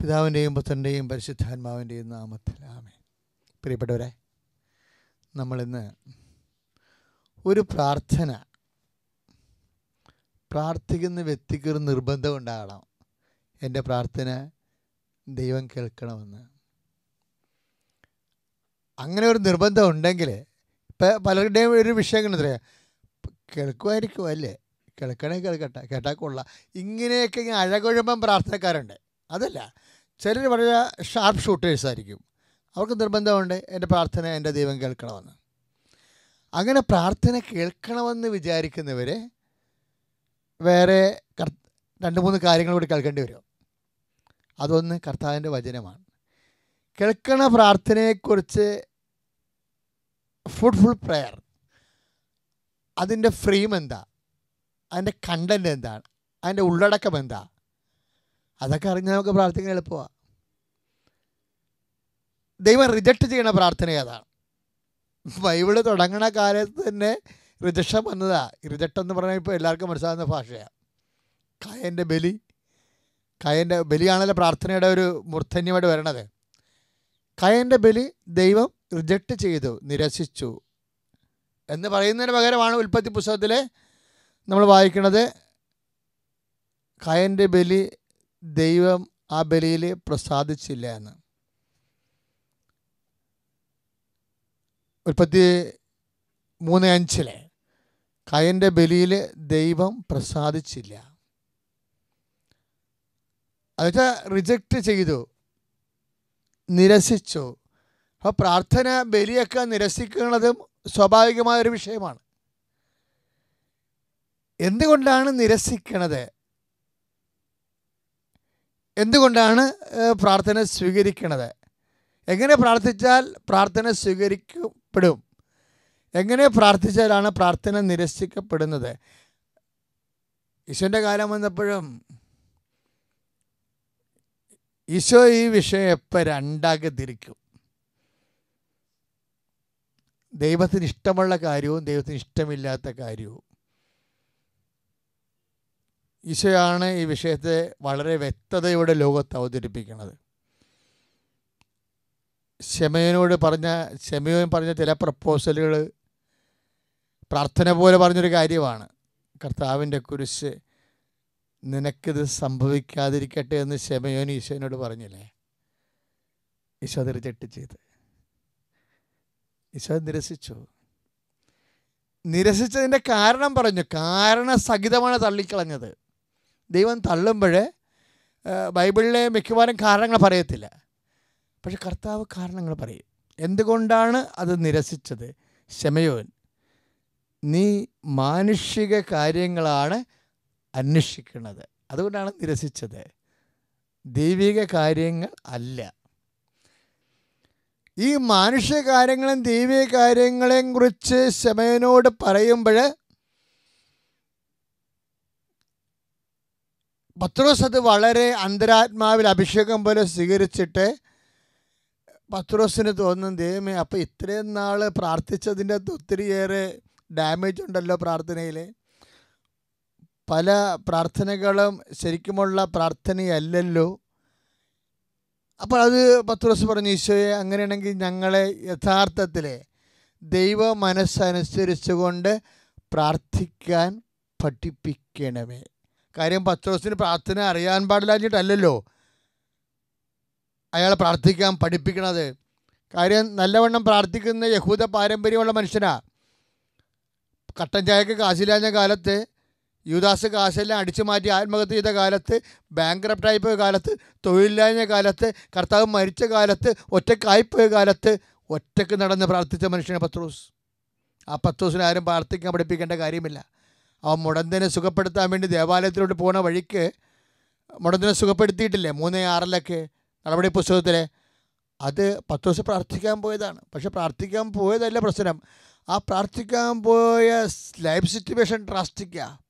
പിതാവിന്റെയും പുത്രന്റെയും പരിശുദ്ധാത്മാവിന്റെയും നാമത്തിൽ ആമേ പ്രിയപ്പെട്ടവരെ നമ്മളിന്ന് ഒരു പ്രാർത്ഥന പ്രാർത്ഥിക്കുന്ന വ്യക്തിക്ക് ഒരു നിർബന്ധം ഉണ്ടാകണം. എന്റെ പ്രാർത്ഥന ദൈവം കേൾക്കണമെന്ന്. അങ്ങനെ ഒരു നിർബന്ധം ഉണ്ടെങ്കിൽ ഇപ്പം പലരുടെയും ഒരു വിഷയം കണ്ടു കേൾക്കുമായിരിക്കും അല്ലേ? കേൾക്കണേ കേൾക്കട്ടെ. കേട്ടാൽ കൊള്ളാം. ഇങ്ങനെയൊക്കെ ഇങ്ങനെ അഴകൊഴുമ്പം പ്രാർത്ഥനക്കാരുണ്ട്. അതല്ല. ചിലർ വളരെ ഷാർപ്പ് ഷൂട്ടേഴ്സ് ആയിരിക്കും. അവർക്ക് നിർബന്ധമുണ്ട് എന്റെ പ്രാർത്ഥന എന്റെ ദൈവം കേൾക്കണമെന്ന്. അങ്ങനെ പ്രാർത്ഥന കേൾക്കണമെന്ന് വിചാരിക്കുന്നവർ വേറെ രണ്ട് മൂന്ന് കാര്യങ്ങൾ കൂടി കേൾക്കേണ്ടി വരും. അതൊന്ന് കർത്താവിന്റെ വചനമാണ്. കേൾക്കണ പ്രാർത്ഥനയെക്കുറിച്ച് ഫുഡ്ഫുൾ പ്രെയർ അതിന്റെ ഫ്രെയിം എന്താ? അതിന്റെ കണ്ടന്റ് എന്താണ് അതിന്റെ ഉള്ളടക്കം എന്താ? അതൊക്കെ അറിഞ്ഞാൽ നമുക്ക് പ്രാർത്ഥിക്കാൻ എളുപ്പമാണ് ദൈവം റിജക്റ്റ് ചെയ്യണ പ്രാർത്ഥന അതാണ് ബൈബിൾ തുടങ്ങണ കാലത്ത് തന്നെ റിജക്ഷൻ വന്നതാ. റിജക്റ്റ് എന്ന് പറഞ്ഞാൽ ഇപ്പോൾ എല്ലാവർക്കും മനസ്സിലാകുന്ന ഭാഷയാണ് കായന്റെ ബലി കായന്റെ ബലിയാണല്ലോ പ്രാർത്ഥനയുടെ ഒരു മൂർധന്യമായിട്ട് വരണത്. കായന്റെ ബലി ദൈവം റിജക്റ്റ് ചെയ്തു നിരസിച്ചു. എന്ന് പറയുന്നതിന് പകരമാണ് ഉൽപ്പത്തി പുസ്തകത്തിൽ നമ്മൾ വായിക്കുന്നത്. കയന്റെ ബലി ദൈവം ആ ബലിയിൽ പ്രസാദിച്ചില്ല എന്ന്. ഉൽപ്പത്തി മൂന്ന് അഞ്ചിലെ കയന്റെ ബലിയിൽ ദൈവം പ്രസാദിച്ചില്ല. എന്നുവെച്ചാൽ റിജക്റ്റ് ചെയ്തു. നിരസിച്ചു. അപ്പോൾ പ്രാർത്ഥന ബലിയൊക്കെ നിരസിക്കുന്നതും സ്വാഭാവികമായൊരു വിഷയമാണ്. എന്തുകൊണ്ടാണ് നിരസിക്കണത്? എന്തുകൊണ്ടാണ് പ്രാർത്ഥന സ്വീകരിക്കണത്? എങ്ങനെ പ്രാർത്ഥിച്ചാൽ പ്രാർത്ഥന സ്വീകരിക്കപ്പെടും? എങ്ങനെ പ്രാർത്ഥിച്ചാലാണ് പ്രാർത്ഥന നിരസിക്കപ്പെടുന്നത്? ഈശോന്റെ കാലം വന്നപ്പോഴും ഈശോ ഈ വിഷയം എപ്പോൾ രണ്ടാക്കി തിരിക്കും ദൈവത്തിന് ഇഷ്ടമുള്ള കാര്യവും ദൈവത്തിന് ഇഷ്ടമില്ലാത്ത കാര്യവും. ഈശോയാണ് ഈ വിഷയത്തെ വളരെ വ്യക്തതയോടെ ലോകത്ത് അവതരിപ്പിക്കുന്നത്. ക്ഷമയനോട് പറഞ്ഞ ക്ഷമയോൻ പറഞ്ഞ ചില പ്രപ്പോസലുകൾ പ്രാർത്ഥന പോലെ പറഞ്ഞൊരു കാര്യമാണ്. കർത്താവിന്റെ കുരിശ് നിനക്കിത് സംഭവിക്കാതിരിക്കട്ടെ എന്ന് ക്ഷമയോൻ ഈശോനോട് പറഞ്ഞില്ലേ? ഈശോ റിജക്റ്റ് ചെയ്ത്. ഈശോ നിരസിച്ചു. നിരസിച്ചതിന്റെ കാരണം പറഞ്ഞു. കാരണസഹിതമാണ് തള്ളിക്കളഞ്ഞത്. ദൈവം തള്ളുമ്പോൾ ബൈബിളിലെ മിക്കവാറും കാരണങ്ങൾ പറയത്തില്ല. പക്ഷെ കർത്താവ് കാരണങ്ങൾ പറയും. എന്തുകൊണ്ടാണ് അത് നിരസിച്ചത്? ശമയോൻ നീ മാനുഷിക കാര്യങ്ങളാണ് അന്വേഷിക്കുന്നത്. അതുകൊണ്ടാണ് നിരസിച്ചത്. ദൈവിക കാര്യങ്ങൾ അല്ല. ഈ മാനുഷ്യ കാര്യങ്ങളും ദൈവിക കാര്യങ്ങളെയും കുറിച്ച് ശമയനോട് പറയുമ്പോൾ പത്രോസ് അത് വളരെ അന്തരാത്മാവിൽ അഭിഷേകം പോലെ സ്വീകരിച്ചിട്ട് പത്രോസിന് തോന്നും ദൈവമേ അപ്പോൾ ഇത്രയും നാൾ പ്രാർത്ഥിച്ചതിന്റെ അകത്ത് ഒത്തിരിയേറെ ഡാമേജ് ഉണ്ടല്ലോ പ്രാർത്ഥനയിൽ പല പ്രാർത്ഥനകളും ശരിക്കുമുള്ള പ്രാർത്ഥനയല്ലല്ലോ. അപ്പോൾ അത് പത്രോസ് പറഞ്ഞു ഈശോയെ അങ്ങനെയാണെങ്കിൽ ഞങ്ങളെ യഥാർത്ഥത്തിൽ ദൈവ മനസ്സനുസരിച്ചുകൊണ്ട് പ്രാർത്ഥിക്കാൻ പഠിപ്പിക്കണമേ. കാര്യം പത്രോസിന് പ്രാർത്ഥന അറിയാൻ പാടില്ലാഞ്ഞിട്ടല്ലല്ലോ അയാളെ പ്രാർത്ഥിക്കാൻ പഠിപ്പിക്കണത്. കാര്യം നല്ലവണ്ണം പ്രാർത്ഥിക്കുന്ന യഹൂദ പാരമ്പര്യമുള്ള മനുഷ്യനാ. കട്ടൻ ചായക്ക് കാശില്ലാഞ്ഞ കാലത്ത് യുദാസ് കാശെല്ലാം അടിച്ചു മാറ്റി ആത്മഹത്യ ചെയ്ത കാലത്ത് ബാങ്ക് ബാങ്ക്രപ്റ്റായി പോയ കാലത്ത് തൊഴിലില്ലായ്മ കാലത്ത് കർത്താവ് മരിച്ച കാലത്ത് ഒറ്റക്കായിപ്പോയ കാലത്ത് ഒറ്റയ്ക്ക് നടന്ന് പ്രാർത്ഥിച്ച മനുഷ്യനെ പത്രോസ്. ആ പത്രോസിനെ ആരും പ്രാർത്ഥിക്കാൻ പഠിപ്പിക്കേണ്ട കാര്യമില്ല. അവൻ മുടന്തനെ സുഖപ്പെടുത്താൻ വേണ്ടി ദേവാലയത്തിലോട്ട് പോണ വഴിക്ക് മുടന്തനെ സുഖപ്പെടുത്തിയിട്ടില്ലേ? മൂന്ന് ആറിലൊക്കെ നടപടി പുസ്തകത്തിലെ. അത് പത്ത് ദിവസം പ്രാർത്ഥിക്കാൻ പോയതാണ്. പക്ഷെ പ്രാർത്ഥിക്കാൻ പോയതല്ല പ്രശ്നം. ആ പ്രാർത്ഥിക്കാൻ പോയ ലൈഫ് സിറ്റുവേഷൻ ട്രാസ്റ്റിക്ക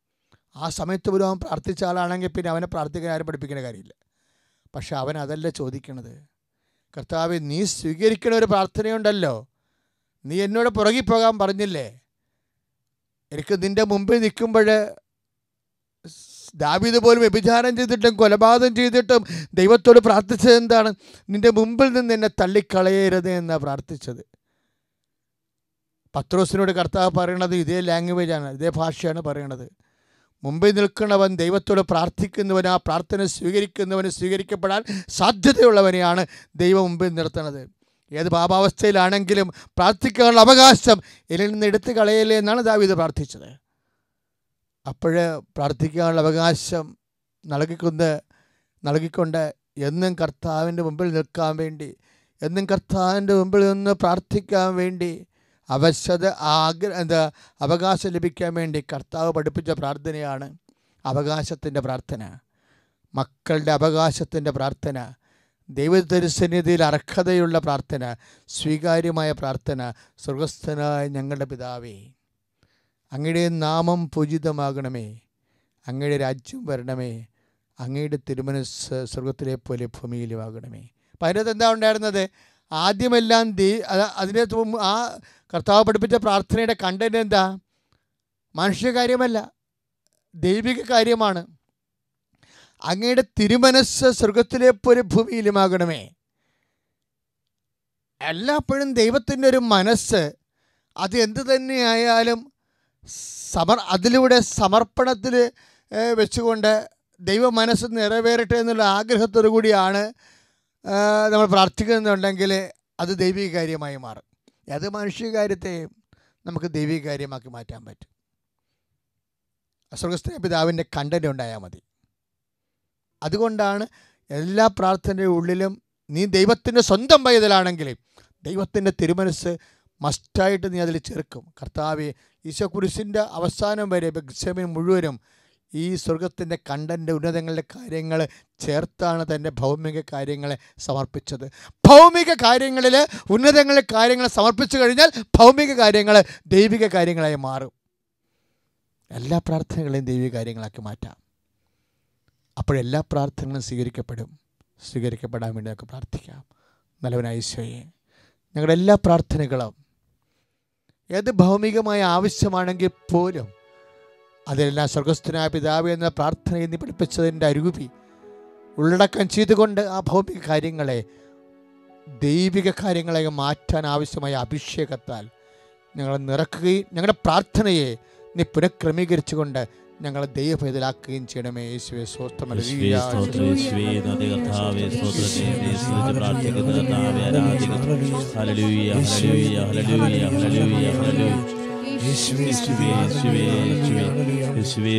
ആ സമയത്ത് പോലും അവൻ പ്രാർത്ഥിച്ച ആളാണെങ്കിൽ പിന്നെ അവനെ പ്രാർത്ഥിക്കാൻ ആരും പഠിപ്പിക്കേണ്ട കാര്യമില്ല. പക്ഷെ അവൻ അതല്ല ചോദിക്കണത്? കർത്താവ് നീ സ്വീകരിക്കണ ഒരു പ്രാർത്ഥനയുണ്ടല്ലോ. നീ എന്നോട് പുറകിൽ പോകാൻ പറഞ്ഞില്ലേ? എനിക്ക് നിന്റെ മുമ്പിൽ നിൽക്കുമ്പോൾ ദാവീദ് പോലും വ്യഭിചാരം ചെയ്തിട്ടും കൊലപാതകം ചെയ്തിട്ടും ദൈവത്തോട് പ്രാർത്ഥിച്ചത് എന്താണ്? നിന്റെ മുമ്പിൽ നിന്ന് എന്നെ തള്ളിക്കളയരുത് എന്നാണ് പ്രാർത്ഥിച്ചത്. പത്രോസിനോട് കർത്താവ് പറയണത് ഇതേ ലാംഗ്വേജാണ് ഇതേ ഭാഷയാണ് പറയണത്. മുമ്പിൽ നിൽക്കുന്നവൻ ദൈവത്തോട് പ്രാർത്ഥിക്കുന്നവൻ ആ പ്രാർത്ഥന സ്വീകരിക്കുന്നവന് സ്വീകരിക്കപ്പെടാൻ സാധ്യതയുള്ളവനെയാണ് ദൈവം മുമ്പിൽ നിർത്തുന്നത്. ഏത് പാപാവസ്ഥയിലാണെങ്കിലും പ്രാർത്ഥിക്കാനുള്ള അവകാശം എന്നിൽ നിന്ന് എടുത്തു കളയല്ലേ എന്നാണ് ദാവീദ് പ്രാർത്ഥിച്ചത്. അപ്പോഴ് പ്രാർത്ഥിക്കാനുള്ള അവകാശം നൽകിക്കൊണ്ട് നൽകിക്കൊണ്ട് എന്നും കർത്താവിന്റെ മുമ്പിൽ നിൽക്കാൻ വേണ്ടി എന്നും കർത്താവിന്റെ മുമ്പിൽ നിന്ന് പ്രാർത്ഥിക്കാൻ വേണ്ടി അവശത ആഗ്ര എന്താ അവകാശം ലഭിക്കാൻ വേണ്ടി കർത്താവ് പഠിപ്പിച്ച പ്രാർത്ഥനയാണ് അവകാശത്തിന്റെ പ്രാർത്ഥന. മക്കളുടെ അവകാശത്തിന്റെ പ്രാർത്ഥന ദൈവദരിസന്നിധിയിൽ അർഹതയുള്ള പ്രാർത്ഥന സ്വീകാര്യമായ പ്രാർത്ഥന സ്വർഗസ്ഥനായ ഞങ്ങളുടെ പിതാവേ അങ്ങയുടെ നാമം പൂജിതമാകണമേ അങ്ങയുടെ രാജ്യം വരണമേ അങ്ങയുടെ തിരുമനസ് സ്വർഗത്തിലെ പോലെ ഭൂമിയിലുമാകണമേ. അപ്പം അതിനകത്ത് എന്താ ഉണ്ടായിരുന്നത്? ആദ്യമെല്ലാം ദൈ അതിനെ ആ കർത്താവ് പഠിപ്പിച്ച പ്രാർത്ഥനയുടെ കണ്ടന്റ് എന്താ? മനുഷ്യ കാര്യമല്ല ദൈവിക കാര്യമാണ്. അങ്ങയുടെ തിരുമനസ് സ്വർഗത്തിലെ പോലെ ഭൂമിയിലുമാകണമേ. എല്ലാപ്പോഴും ദൈവത്തിന്റെ ഒരു മനസ്സ് അത് എന്ത് തന്നെയായാലും സമർ അതിലൂടെ സമർപ്പണത്തിൽ വെച്ചുകൊണ്ട് ദൈവ മനസ്സ് നിറവേറട്ടെ എന്നുള്ള ആഗ്രഹത്തോടു കൂടിയാണ് നമ്മൾ പ്രാർത്ഥിക്കുന്നുണ്ടെങ്കിൽ അത് ദൈവിക കാര്യമായി മാറും. അത് മനുഷ്യ കാര്യത്തെ നമുക്ക് ദൈവിക കാര്യമാക്കി മാറ്റാൻ പറ്റും. സ്വർഗസ്ഥ പിതാവിന്റെ കണ്ടന്റ് ഉണ്ടായാൽ മതി. അതുകൊണ്ടാണ് എല്ലാ പ്രാർത്ഥനയുടെ ഉള്ളിലും നീ ദൈവത്തിന്റെ സ്വന്തം പൈതലാണെങ്കിൽ ദൈവത്തിന്റെ തിരുമനസ് മസ്റ്റായിട്ട് നീ അതിൽ ചേർക്കും. കർത്താവെ ഈശോ കുരിശിന്റെ അവസാനം വരെ ബെഗ്സമിൻ മുഴുവനും ഈ സ്വർഗത്തിന്റെ കണ്ടന്റെ ഉന്നതങ്ങളുടെ കാര്യങ്ങൾ ചേർത്താണ് തന്റെ ഭൗമിക കാര്യങ്ങളെ സമർപ്പിച്ചത്. ഭൗമിക കാര്യങ്ങളിൽ ഉന്നതങ്ങളിലെ കാര്യങ്ങൾ സമർപ്പിച്ചു കഴിഞ്ഞാൽ ഭൗമിക കാര്യങ്ങൾ ദൈവിക കാര്യങ്ങളായി മാറും. എല്ലാ പ്രാർത്ഥനകളെയും ദൈവിക കാര്യങ്ങളാക്കി മാറ്റാം. അപ്പോഴെല്ലാ പ്രാർത്ഥനകളും സ്വീകരിക്കപ്പെടും. സ്വീകരിക്കപ്പെടാൻ വേണ്ടി നമുക്ക് പ്രാർത്ഥിക്കാം. നല്ലവനായ ഈശോയെ ഞങ്ങളുടെ എല്ലാ പ്രാർത്ഥനകളും ഏത് ഭൗമികമായ ആവശ്യമാണെങ്കിൽ പോലും അതിലെല്ലാം സ്വർഗസ്ഥനായ പിതാവ് എന്ന പ്രാർത്ഥനയെ നീ പഠിപ്പിച്ചതിന്റെ അരൂപി ഉള്ളടക്കം ചെയ്തുകൊണ്ട് ആ ഭൗമിക കാര്യങ്ങളെ ദൈവിക കാര്യങ്ങളെ മാറ്റാൻ ആവശ്യമായ അഭിഷേകത്താൽ ഞങ്ങളെ നിറക്കുകയും ഞങ്ങളുടെ പ്രാർത്ഥനയെ നീ പുനഃക്രമീകരിച്ചുകൊണ്ട് ഞങ്ങളെ ദൈവഭേദലാക്കുകയും ചെയ്യണമേ. യേശുവെ സ്വസ്ഥമല്ല യേശുവേ സ്തോത്രം,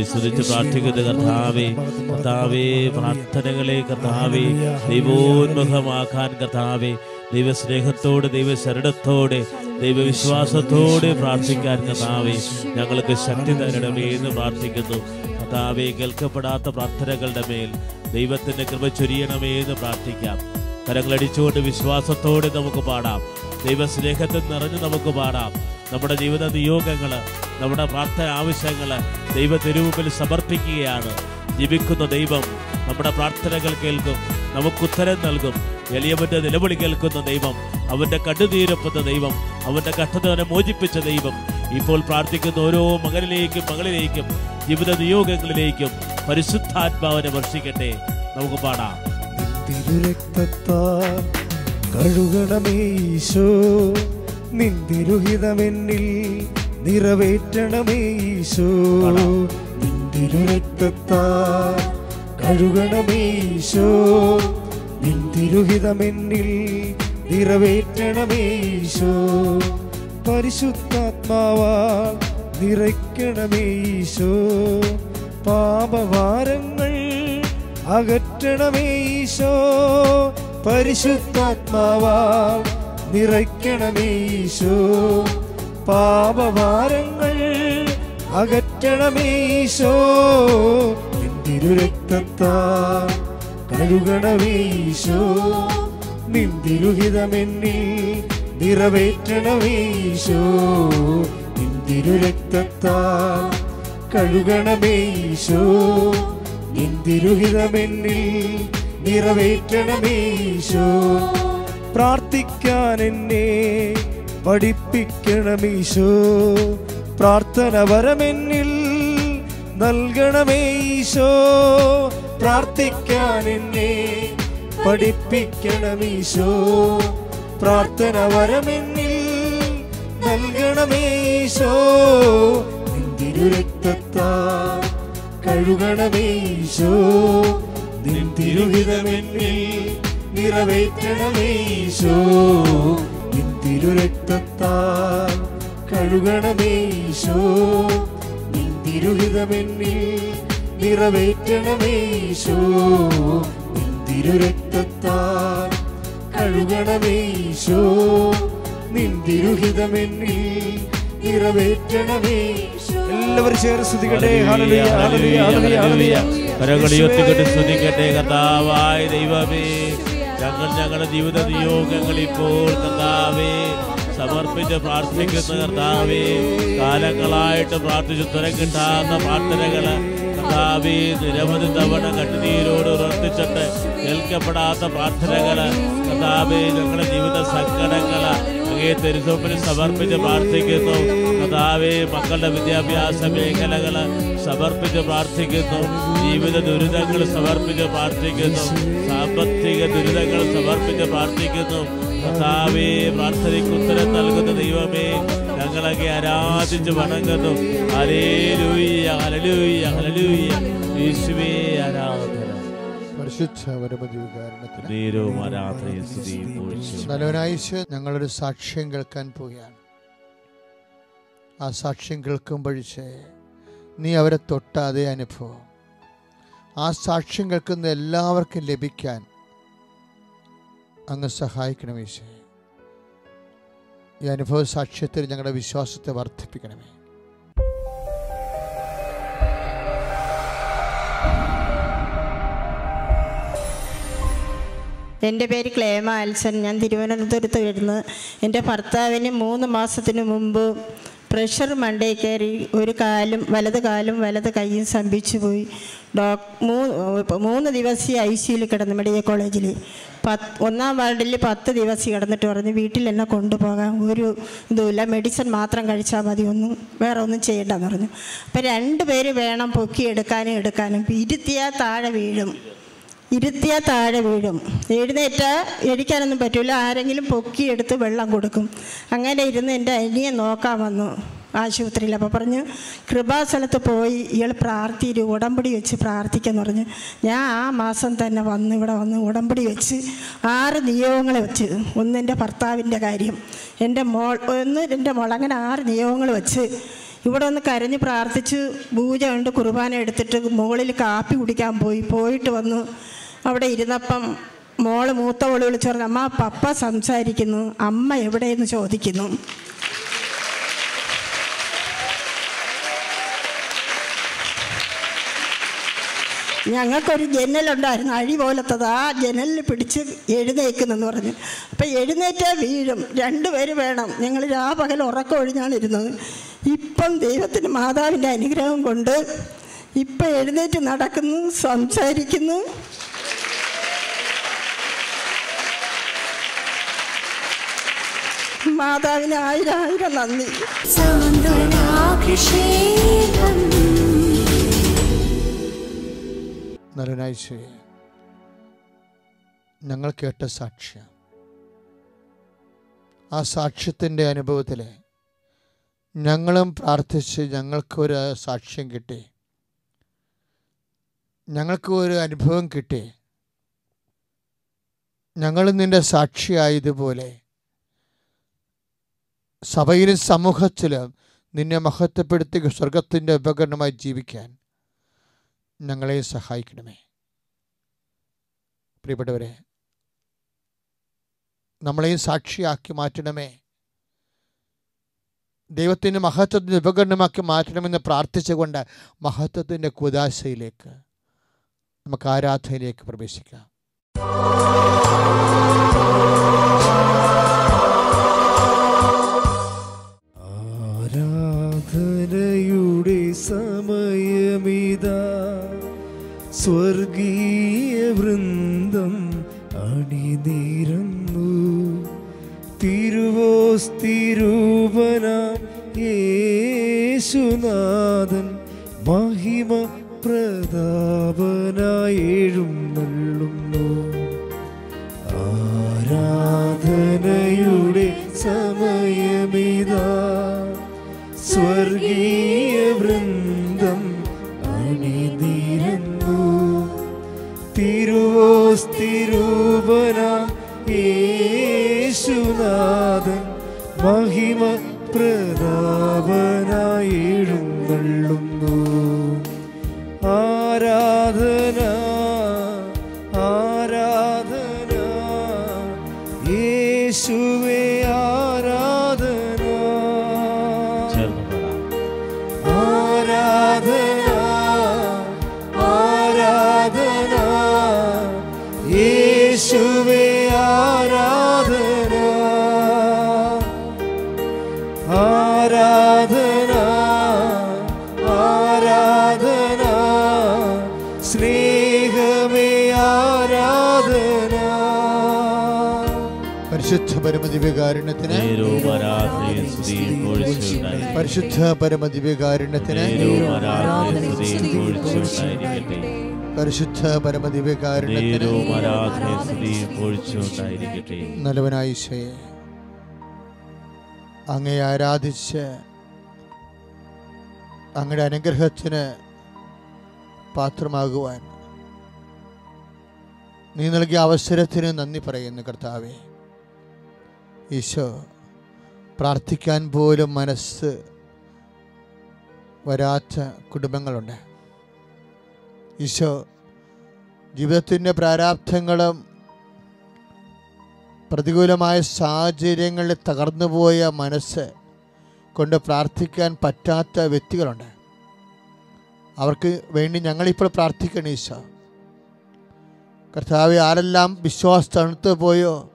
സ്തുതിച്ച് പ്രാർത്ഥിക്കുന്നു കർത്താവേ, പ്രാർത്ഥനകളെ കർത്താവേ ദൈവോന്മുഖമാക്കാൻ കർത്താവേ ദൈവസ്നേഹത്തോടെ ദൈവശരണത്തോടെ ദൈവവിശ്വാസത്തോടെ പ്രാർത്ഥിക്കാൻ കർത്താവേ ഞങ്ങൾക്ക് ശക്തി തരണമേ എന്ന് പ്രാർത്ഥിക്കുന്നു. കർത്താവെ കേൾക്കപ്പെടാത്ത പ്രാർത്ഥനകളുടെ മേൽ ദൈവത്തിന്റെ കൃപ ചൊരിയണമേ എന്ന് പ്രാർത്ഥിക്കാം. കരങ്ങളടിച്ചുകൊണ്ട് വിശ്വാസത്തോടെ നമുക്ക് പാടാം. ദൈവസ്നേഹത്തിൽ നിറഞ്ഞ് നമുക്ക് പാടാം. നമ്മുടെ ജീവിത നിയോഗങ്ങൾ നമ്മുടെ പ്രാർത്ഥന ആവശ്യങ്ങൾ ദൈവ തിരുമുമ്പിൽ സമർപ്പിക്കുകയാണ്. ജീവിക്കുന്ന ദൈവം നമ്മുടെ പ്രാർത്ഥനകൾ കേൾക്കും നമുക്ക് ഉത്തരം നൽകും. എളിയവന്റെ നിലവിളി കേൾക്കുന്ന ദൈവം അവന്റെ കണ്ണുനീരപ്പുന്ന ദൈവം അവന്റെ കഷ്ടതവനെ മോചിപ്പിച്ച ദൈവം. ഇപ്പോൾ പ്രാർത്ഥിക്കുന്ന ഓരോ മകനിലേക്കും മകളിലേക്കും ജീവിത നിയോഗങ്ങളിലേക്കും പരിശുദ്ധാത്മാവിനെ വർഷിക്കട്ടെ. നമുക്ക് പാടാം. കഴുകണമേ ഈശോ നിന്തിരുഹിതമെന്നിൽ നിറവേറ്റണമേ ഈശോ നിന്തിരുരക്തത്താൽ കഴുകണമേശോ നിന്തിരുഹിതമെന്നിൽ നിറവേറ്റണമേ ഈശോ പരിശുദ്ധാത്മാവാൽ നിറയ്ക്കണമേ ഈശോ പാപഭാരങ്ങൾ അകറ്റണമേ ഈശോ പരിശുദ്ധാത്മാവാൽ നിറയ്ക്കണമീശോ പാപഭാരങ്ങൾ അകറ്റണമേ ഈശോ. നിന്തിരുരക്തത്താൽ കഴുകണമേ ഈശോ. നിന്തിരുഹിതമെന്നിൽ നിറവേറ്റണമീശോ നിന്തിരുരക്തത്താൽ കഴുകണമേ ഈശോ. നിന്തിരുഹിതമെന്നിൽ നിറവേറ്റണമേ ഈശോ. പ്രാർത്ഥിക്കാൻ എന്നെ പഠിപ്പിക്കണമീശോ പ്രാർത്ഥന വരമെന്നിൽ നൽകണമേശോ പ്രാർത്ഥിക്കാൻ എന്നെ പഠിപ്പിക്കണമീശോ പ്രാർത്ഥന വരമെന്നിൽ നൽകണമേശോ നിന്തിരു രക്തത്താ കഴുകണമേ ഈശോ നിറവേറ്റണമേശോ. നിറവേറ്റണമേ രക്തത്താൽ കഴുകണമേശോ. കഴുകണമേ ഈശോ നിന്തിരുഹിതമെന്നിൽ നിറവേറ്റണമേ ഈശോ നിന്തിരുരക്തത്താൽ കഴുകണമേ ഈശോ നിന്തിരുഹിതമെന്നിൽ നിറവേറ്റണമേ ഈശോ. എല്ലാവരും ചേർ സ്തുതിക്കട്ടെ. ഹല്ലേലൂയ ഹല്ലേലൂയ ഹല്ലേലൂയ. ഹല്ലേലൂയ. കരകളിയൊത്തുകെട്ട് സ്തുതിക്കട്ടെ കർത്താവായ ദൈവമേ. ഞങ്ങൾ ഞങ്ങളുടെ ജീവിത നിയോഗങ്ങൾ ഇപ്പോൾ കർത്താവേ സമർപ്പിച്ച് പ്രാർത്ഥിക്കുന്ന കർത്താവേ കാലങ്ങളായിട്ട് പ്രാർത്ഥിച്ചു തുരം കിട്ടാത്ത പ്രാർത്ഥനകൾ കർത്താവേ നിരവധി തവണ കണ്ണുനീരോട് ഉറർത്തിച്ചിട്ട് കേൾക്കപ്പെടാത്ത പ്രാർത്ഥനകൾ കർത്താവേ ഞങ്ങളുടെ ജീവിത സങ്കടങ്ങൾ അങ്ങേ തെരുസോപ്പിന് സമർപ്പിച്ച് പ്രാർത്ഥിക്കുന്നു. കർത്താവേ മക്കളുടെ വിദ്യാഭ്യാസ മേഖലകൾ സമർപ്പിച്ച് പ്രാർത്ഥിക്കുന്നു. ജീവിത ദുരിതങ്ങൾ സമർപ്പിച്ച് പ്രാർത്ഥിക്കുന്നു. സാമ്പത്തിക ദുരിതങ്ങൾ സമർപ്പിച്ച് പ്രാർത്ഥിക്കുന്നു. കർത്താവേ പ്രാർത്ഥനയ്ക്ക് ഉത്തരം നൽകുന്ന ദൈവമേ ഞങ്ങളൊക്കെ ആരാധിച്ച് വണങ്ങുന്നു. യേശുവേ ആരാധന. നല്ലവനായിശ് ഞങ്ങളൊരു സാക്ഷ്യം കേൾക്കാൻ പോവുകയാണ്. ആ സാക്ഷ്യം കേൾക്കുമ്പോഴിച്ച് നീ അവരെ തൊട്ട അതേ അനുഭവം. ആ സാക്ഷ്യം കേൾക്കുന്ന എല്ലാവർക്കും ലഭിക്കാൻ അങ്ങ് സഹായിക്കണമേ ഈശോ. ഈ അനുഭവ സാക്ഷ്യത്തിൽ ഞങ്ങളുടെ വിശ്വാസത്തെ വർദ്ധിപ്പിക്കണമേ. എന്റെ പേര് ക്ലേമ ആൽസൻ ഞാൻ തിരുവനന്തപുരത്ത് വരുന്നു. എന്റെ ഭർത്താവിന് മൂന്ന് മാസത്തിന് മുമ്പ് പ്രഷർ മണ്ടേ കയറി ഒരു കാലും വലത് കാലും വലത് കൈയും സ്തംഭിച്ചു പോയി. ഡോക് മൂന്ന് ദിവസം ഐ സിയിൽ കിടന്നു മെഡിക്കൽ കോളേജിൽ പത്ത് ഒന്നാം വാർഡിൽ പത്ത് ദിവസം കിടന്നിട്ട് പറഞ്ഞു വീട്ടിൽ എന്നെ കൊണ്ടുപോകാൻ ഒരു ഇതുമില്ല മെഡിസിൻ മാത്രം കഴിച്ചാൽ മതി ഒന്നും വേറെ ഒന്നും ചെയ്യണ്ടെന്ന് പറഞ്ഞു. അപ്പം രണ്ട് പേര് വേണം പൊക്കി എടുക്കാനും. എടുക്കാനും ഇരുത്തിയാൽ താഴെ വീഴും. ഇരുത്തിയ താഴെ വീഴും. എഴുന്നേറ്റ എഴിക്കാനൊന്നും പറ്റില്ല ആരെങ്കിലും പൊക്കിയെടുത്ത് വെള്ളം കൊടുക്കും. അങ്ങനെ ഇരുന്ന് എന്റെ അനിയെ നോക്കാൻ വന്നു ആശുപത്രിയിൽ. അപ്പോൾ പറഞ്ഞു കൃപാസ്ഥലത്ത് പോയി ഇയാൾ പ്രാർത്ഥിരു ഉടമ്പടി വെച്ച് പ്രാർത്ഥിക്കാന്ന് പറഞ്ഞു. ഞാൻ ആ മാസം തന്നെ വന്ന് ഇവിടെ വന്ന് ഉടമ്പടി വെച്ച് ആറ് നിയോഗങ്ങൾ വെച്ച് ഒന്ന് എന്റെ ഭർത്താവിന്റെ കാര്യം എന്റെ മോൾ ഒന്ന് എന്റെ മോൾ അങ്ങനെ ആറ് നിയോഗങ്ങൾ വെച്ച് ഇവിടെ ഒന്ന് കരഞ്ഞ് പ്രാർത്ഥിച്ച് പൂജ കൊണ്ട് കുർബാന എടുത്തിട്ട് മുകളിൽ കാപ്പി കുടിക്കാൻ പോയി. പോയിട്ട് വന്നു അവിടെ ഇരുന്നപ്പം മോൾ മൂത്ത മോൾ വിളിച്ചു പറഞ്ഞു അമ്മ പപ്പ സംസാരിക്കുന്നു. അമ്മ എവിടെയെന്ന് ചോദിക്കുന്നു. ഞങ്ങൾക്കൊരു ജനലുണ്ടായിരുന്നു അഴി പോലത്തത്. ആ ജനലിൽ പിടിച്ച് എഴുന്നേക്കുന്നെന്ന് പറഞ്ഞു. അപ്പം എഴുന്നേറ്റാൽ വീഴും. രണ്ടുപേര് വേണം. ഞങ്ങൾ രാപകൽ ഉറക്കം ഒഴിഞ്ഞാണ് ഇരുന്നത്. ഇപ്പം ദൈവത്തിന് മാതാവിന്റെ അനുഗ്രഹം കൊണ്ട് ഇപ്പം എഴുന്നേറ്റ് നടക്കുന്നു സംസാരിക്കുന്നു. മാതാവിന് ആയിരം ആയിരം നന്ദി. നരനാഴ്ചയെ ഞങ്ങൾ കേട്ട സാക്ഷ്യം. ആ സാക്ഷ്യത്തിന്റെ അനുഭവത്തിൽ ഞങ്ങളും പ്രാർത്ഥിച്ച് ഞങ്ങൾക്കൊരു സാക്ഷ്യം കിട്ടി. ഞങ്ങൾക്ക് ഒരു അനുഭവം കിട്ടി. ഞങ്ങളും നിന്റെ സാക്ഷിയായതുപോലെ സഭയിലും സമൂഹത്തിലും നിന്നെ മഹത്വപ്പെടുത്തി സ്വർഗത്തിന്റെ ഉപകരണമായി ജീവിക്കാൻ ഞങ്ങളെ സഹായിക്കണമേ. പ്രിയപ്പെട്ടവരെ നമ്മളെയും സാക്ഷിയാക്കി മാറ്റണമേ. ദൈവത്തിന്റെ മഹത്വത്തിന്റെ ഉപകരണമാക്കി മാറ്റണമെന്ന് പ്രാർത്ഥിച്ചുകൊണ്ട് മഹത്വത്തിന്റെ കുദാശയിലേക്ക് നമുക്ക് ആരാധനയിലേക്ക് പ്രവേശിക്കാം. സ്വർഗീയ വൃന്ദം അണിനിരന്നു. തിരുവോസ്തിരൂപന യേശുനാഥൻ മഹിമ പ്രതാപനായെഴുന്നള്ളുന്നു ആരാധനയുടെ സമയമിതാ. സ്വർഗീയ തിരുവോസ്തിരൂപന യേശുനാഥൻ. മഹിമ പ്രതാപനായി പരിശുദ്ധ പരമദിവ്യകാരുണ്യത്തിന് പരിശുദ്ധ പരമദിവ്യകാരുണ്യത്തിന് പരിശുദ്ധ പരമദിവ്യകാരുണ്യത്തിന് നല്ലവനായ ഈശോയെ അങ്ങേ ആരാധിച്ച് അങ്ങയുടെ അനുഗ്രഹത്തിന് പാത്രമാകുവാൻ നീ നൽകിയ അവസരത്തിന് നന്ദി പറയുന്നു കർത്താവെ. ഈശോ പ്രാർത്ഥിക്കാൻ പോലും മനസ്സ് വരാത്ത കുടുംബങ്ങളുണ്ട്. ഈശോ ജീവിതത്തിന്റെ പ്രാരാബ്ധങ്ങളും പ്രതികൂലമായ സാഹചര്യങ്ങളിൽ തകർന്നുപോയ മനസ്സ് കൊണ്ട് പ്രാർത്ഥിക്കാൻ പറ്റാത്ത വ്യക്തികളുണ്ട്. അവർക്ക് വേണ്ടി ഞങ്ങളിപ്പോൾ പ്രാർത്ഥിക്കണം ഈശോ. കർത്താവ് ആരെല്ലാം വിശ്വാസം തണുത്തു പോയോ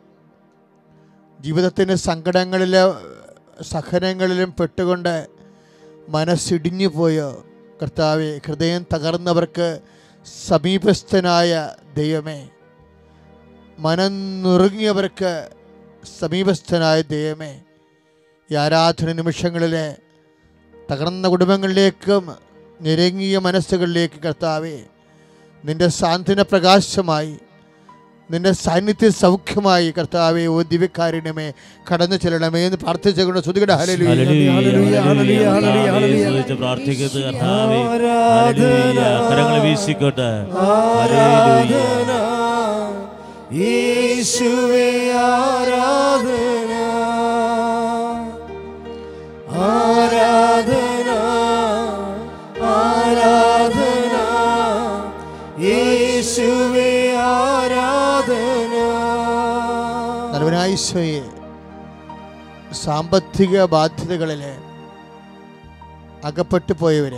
ജീവിതത്തിന്റെ സങ്കടങ്ങളിലും സഹനങ്ങളിലും പെട്ടുകൊണ്ട് മനസ്സിടിഞ്ഞു പോയോ കർത്താവെ ഹൃദയം തകർന്നവർക്ക് സമീപസ്ഥനായ ദൈവമേ മനം നുറുങ്ങിയവർക്ക് സമീപസ്ഥനായ ദൈവമേ ഈ ആരാധന നിമിഷങ്ങളിലെ തകർന്ന കുടുംബങ്ങളിലേക്കും നിരങ്ങിയ മനസ്സുകളിലേക്ക് കർത്താവെ നിന്റെ സാന്ത്വന പ്രകാശമായി നിന്റെ സാന്നിധ്യ സൗഖ്യമായി കർത്താവെ ഓ ദിവ്യകാരുണ്യമേ കടന്നു ചെല്ലണമേ എന്ന് പ്രാർത്ഥിച്ചുകൊണ്ട് ശ്രുതികട ഹല്ലേലൂയ. ഹല്ലേലൂയ, ഹല്ലേലൂയ, നല്ലവനായിശോയെ സാമ്പത്തിക ബാധ്യതകളിൽ അകപ്പെട്ടു പോയവർ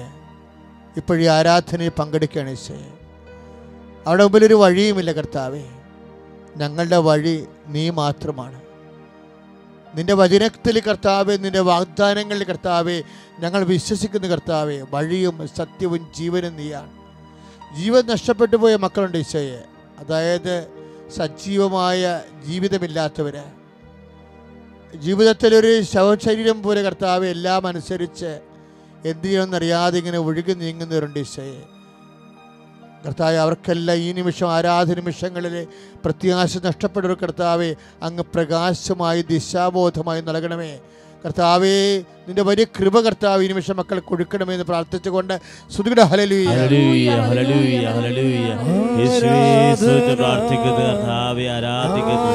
ഇപ്പോഴീ ആരാധനയിൽ പങ്കെടുക്കുകയാണ് ഈശോയെ. അവിടെ മുമ്പിലൊരു വഴിയുമില്ല കർത്താവേ. ഞങ്ങളുടെ വഴി നീ മാത്രമാണ്. നിന്റെ വചനത്തിൽ കർത്താവെ നിന്റെ വാഗ്ദാനങ്ങളിൽ കർത്താവെ ഞങ്ങൾ വിശ്വസിക്കുന്ന കർത്താവെ വഴിയും സത്യവും ജീവനും നീയാണ്. ജീവൻ നഷ്ടപ്പെട്ടു പോയ മക്കളുണ്ട് ഈശോയെ. അതായത് സജീവമായ ജീവിതമില്ലാത്തവർ ജീവിതത്തിലൊരു ശവശരീരം പോലെ കർത്താവ് എല്ലാം അനുസരിച്ച് എന്ത് ചെയ്യണമെന്നറിയാതെ ഇങ്ങനെ ഒഴുകി നീങ്ങുന്നവരുണ്ട് ഈശോയെ. കർത്താവ് അവർക്കെല്ലാം ഈ നിമിഷം ആരാധ നിമിഷങ്ങളിൽ പ്രത്യാശ നഷ്ടപ്പെടുന്ന കർത്താവെ അങ്ങ് പ്രകാശമായി ദിശാബോധമായി നൽകണമേ. കർത്താവേ നിന്റെ വലിയ കൃപ കർത്താവ് ഈ നിമിഷം മക്കൾ കൊടുക്കണമെന്ന് പ്രാർത്ഥിച്ചുകൊണ്ട് സുതിയുടെ ഹലലുയ ആരാധിക്കുന്നു.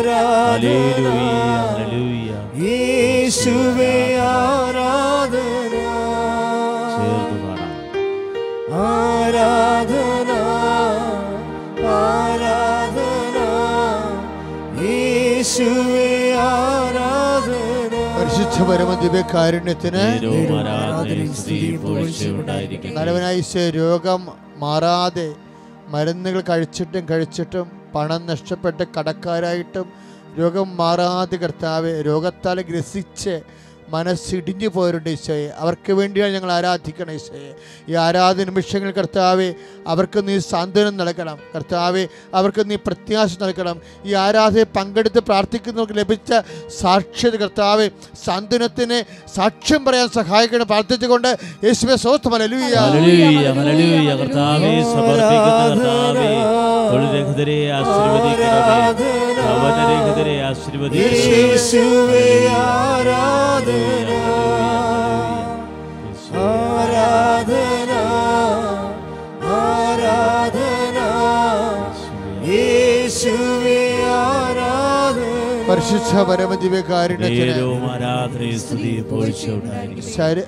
പരമ ദിവ്യകാരുണ്യത്തിന്. നല്ലവനായി രോഗം മാറാതെ മരുന്നുകൾ കഴിച്ചിട്ടും കഴിച്ചിട്ടും പണം നഷ്ടപ്പെട്ട് കടക്കാരായിട്ടും രോഗം മാറാതെ കർത്താവ് രോഗത്താൽ ഗ്രസിച്ച് മനസ്സിടിഞ്ഞു പോയവരുണ്ട് ഈശോയെ. അവർക്ക് വേണ്ടിയാണ് ഞങ്ങൾ ആരാധിക്കണം ഈശോയെ. ഈ ആരാധന നിമിഷങ്ങൾ കർത്താവെ അവർക്ക് നീ സാന്ത്വനം നൽകണം. കർത്താവെ അവർക്ക് നീ പ്രത്യാശ നൽകണം. ഈ ആരാധനയെ പങ്കെടുത്ത് പ്രാർത്ഥിക്കുന്നവർക്ക് ലഭിച്ച സാക്ഷ്യത കർത്താവെ സാന്ത്വനത്തിന് സാക്ഷ്യം പറയാൻ സഹായിക്കണം. പ്രാർത്ഥിച്ചുകൊണ്ട് യേശുവെ സ്വസ്ഥമല്ലേ ഭവനരഹിതരെ ആശീർവദിക്കണമേ യേശുവേ ആരാധന. ആരാധന. ആരാധന. യേശുവേ. പരിശുദ്ധ പരമദിവ്യകാരുണ്യത്തിന്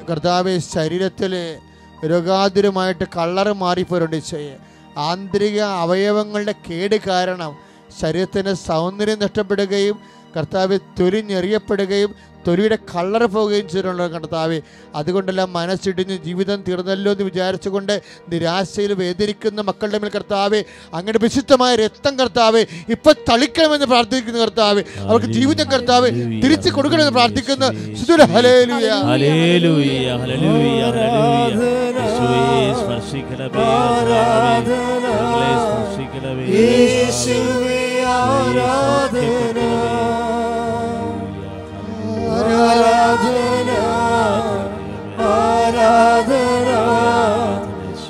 കർത്താവെ ശരീരത്തിൽ രോഗാതുരമായിട്ട് കളറ് മാറിപ്പോരുണ്ട് ഈശോയെ. ആന്തരിക അവയവങ്ങളുടെ കേട് കാരണം ശരീരത്തിന്റെ സൗന്ദര്യം നഷ്ടപ്പെടുകയും കർത്താവ് തൊലിഞ്ഞെറിയപ്പെടുകയും തൊലിയുടെ കളർ പോവുകയും ചെയ്തിട്ടുള്ള കർത്താവ്. അതുകൊണ്ടെല്ലാം മനസ്സിടിഞ്ഞ് ജീവിതം തീർന്നല്ലോ എന്ന് വിചാരിച്ചുകൊണ്ട് നിരാശയിൽ വേദനിക്കുന്ന മക്കളുടെ മേൽ കർത്താവ് അങ്ങനെ വിശുദ്ധമായ രക്തം കർത്താവ് ഇപ്പൊ തളിക്കണമെന്ന് പ്രാർത്ഥിക്കുന്ന കർത്താവ്. അവർക്ക് ജീവിതം കർത്താവ് തിരിച്ചു കൊടുക്കണമെന്ന് പ്രാർത്ഥിക്കുന്ന. സ്പർശിക്കണമേ സ്പർശിക്കണമേ. ആരാധന. ആരാധന. ആരാധന.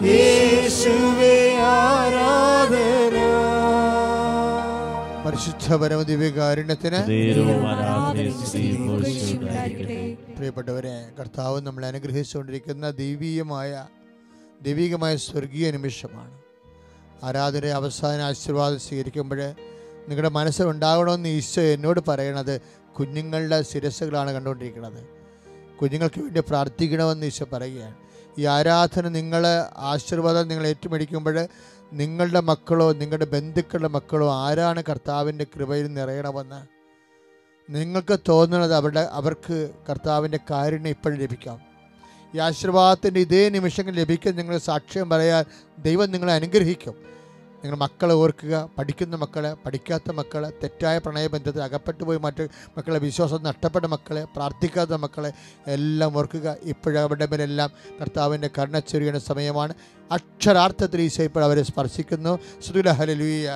യേശുവേ ആരാധന. പരിശുദ്ധ പരമദിവ്യകാരുണ്യത്തിന്. പ്രിയപ്പെട്ടവരെ കർത്താവ് നമ്മളെ അനുഗ്രഹിച്ചുകൊണ്ടിരിക്കുന്ന ദൈവീയമായ ദൈവികമായ സ്വർഗീയ നിമിഷമാണ്. ആരാധന അവസാന ആശീർവാദം സ്വീകരിക്കുമ്പോൾ നിങ്ങളുടെ മനസ്സിലുണ്ടാകണമെന്ന് ഈശോ എന്നോട് പറയണത് കുഞ്ഞുങ്ങളുടെ ശിരസ്സുകളാണ് കണ്ടുകൊണ്ടിരിക്കുന്നത്. കുഞ്ഞുങ്ങൾക്ക് വേണ്ടി പ്രാർത്ഥിക്കണമെന്ന് ഈശോ പറയുകയാണ്. ഈ ആരാധന നിങ്ങൾ ആശീർവാദം നിങ്ങൾ ഏറ്റുമേടിക്കുമ്പോൾ നിങ്ങളുടെ മക്കളോ നിങ്ങളുടെ ബന്ധുക്കളുടെ മക്കളോ ആരാണ് കർത്താവിന്റെ കൃപയിൽ നിറയണമെന്ന് നിങ്ങൾക്ക് തോന്നുന്നത് അവരുടെ അവർക്ക് കർത്താവിന്റെ കാരുണ്യം ഇപ്പോഴും ലഭിക്കാം. ഈ ആശീർവാദത്തിന്റെ ഇതേ നിമിഷങ്ങൾ ലഭിക്കാൻ നിങ്ങൾ സാക്ഷ്യം പറയാൻ ദൈവം നിങ്ങളെ അനുഗ്രഹിക്കും. നിങ്ങൾ മക്കളെ ഓർക്കുക പഠിക്കുന്ന മക്കളെ പഠിക്കാത്ത മക്കളെ തെറ്റായ പ്രണയബന്ധത്തിൽ അകപ്പെട്ടു പോയി മറ്റ് മക്കളെ വിശ്വാസം നഷ്ടപ്പെട്ട മക്കളെ പ്രാർത്ഥിക്കാത്ത മക്കളെ എല്ലാം ഓർക്കുക. ഇപ്പോഴവരുടെ മേലെല്ലാം കർത്താവിന്റെ കരുണ ചൊരിയുന്ന സമയമാണ്. അക്ഷരാർത്ഥത്തിൽ ഈശോ ഇപ്പോൾ അവരെ സ്പർശിക്കുന്നു. സുതുല ഹലലുയ.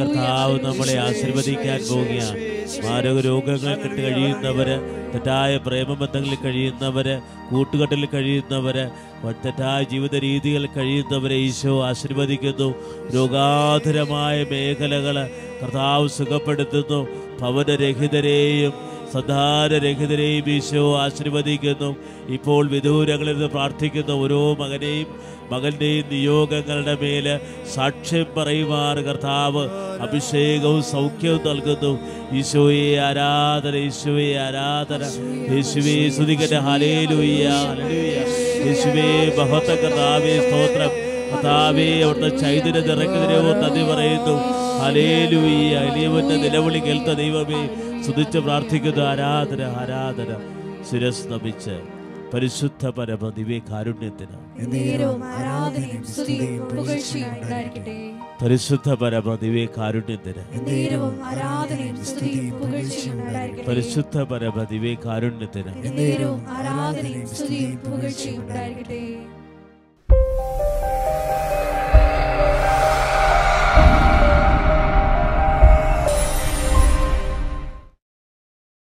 കർത്താവ് നമ്മളെ ആശീർവദിക്കാൻ പോവുകയാണ്. മാരക രോഗങ്ങൾ കിട്ട് കഴിയുന്നവര് തെറ്റായ പ്രേമബന്ധങ്ങളിൽ കഴിയുന്നവര് കൂട്ടുകെട്ടിൽ കഴിയുന്നവര് തെറ്റായ ജീവിത രീതികൾ കഴിയുന്നവരെ ഈശോ ആശീർവദിക്കുന്നു. രോഗാതുരമായ മേഖലകൾ കർത്താവ് സുഖപ്പെടുത്തുന്നു. ഭവനരഹിതരെയും സന്താനരഹിതരെയും ഈശോ ആശീർവദിക്കുന്നു. ഇപ്പോൾ വിദൂരങ്ങളിൽ നിന്ന് പ്രാർത്ഥിക്കുന്ന ഓരോ മകനെയും മകന്റെയും നിയോഗങ്ങളുടെ മേൽ സാക്ഷ്യം പറയുവാൻ കർത്താവ്. അഭിഷേകവും സൗഖ്യവും നൽകുന്നു. ഈശോയെ ആരാധന ഈശോയെ ആരാധന. യേശുവേ സുധികന്റെ ഹലേലുയ്യ. യേശുവേ മഹത്ത കർത്താവേ സ്തോത്രം. കർത്താവേ അവിടുത്തെ ചൈതന്യ നിറക്കുന്നതിനോ നന്ദി പറയുന്നു. ഹലേലുയ്യ എലിയവന്റെ നിലവിളി കേൾത്ത ദൈവമേ സ്തുതിച്ച് പ്രാർത്ഥിക്കുന്നു. ആരാധന ആരാധന. ശിരസ് നമിച്ച്. പരിശുദ്ധ പരമ ദിവ്യ കാരുണ്യത്തിന് പരിശുദ്ധ പരമ ദിവ്യ കാരുണ്യത്തിന് പരിശുദ്ധ പരമ ദിവ്യ കാരുണ്യത്തിന് ആരാധനയും സ്തുതിയും പുകഴ്ചയും ഉണ്ടായിരിക്കട്ടെ.